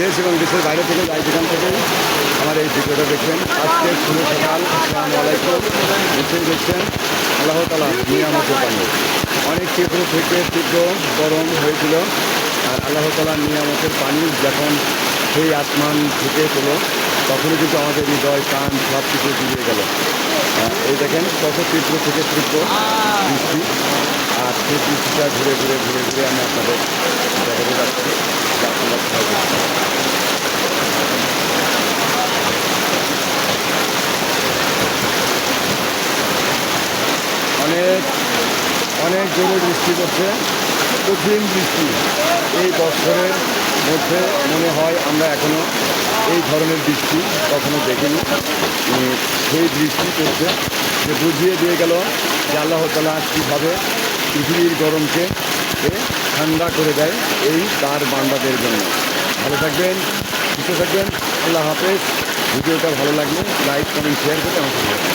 দেশ এবং দেশের বাইরে থেকে যাই যেখান থেকে আমার এই ভিডিওটা দেখবেন আজকে শুভ সকাল, আসসালামু আলাইকুম। নিশ্চয়ই দেখছেন? আল্লাহ তালা নিয়ামতের পানি অনেক তীব্র থেকে তীব্র গরম হয়েছিল আর আল্লাহ তালা নিয়ামতের পানি যখন সেই আসমান থেকে তোলো তখনই কিন্তু আমাদের হৃদয় কান সব কিছু জুড়িয়ে গেল। এই দেখেন কত তীব্র থেকে তীব্র বৃষ্টি। আর সেই বৃষ্টিটা ঘুরে ঘুরে ঘুরে ঘুরে আমি আপনাদের দেখাতে যাচ্ছি যা আপনারা সবাই দেখছেন। অনেক অনেক জোরে বৃষ্টি পড়ছে, কঠিন বৃষ্টি। এই বছরের মধ্যে মনে হয় আমরা এখনও এই ধরনের বৃষ্টি কখনো দেখিনি। সেই বৃষ্টি পড়ছে। যে বুঝিয়ে দিয়ে গেল যে আল্লাহ তালা কীভাবে পৃথিবীর গরমকে ঠান্ডা করে দেয় এই তার বান্দাদের জন্য। ভালো থাকবেন, সুস্থ থাকবেন। আল্লাহ হাফেজ। ভিডিওটা ভালো লাগলে লাইক, কমেন্ট, শেয়ার করে আমাকে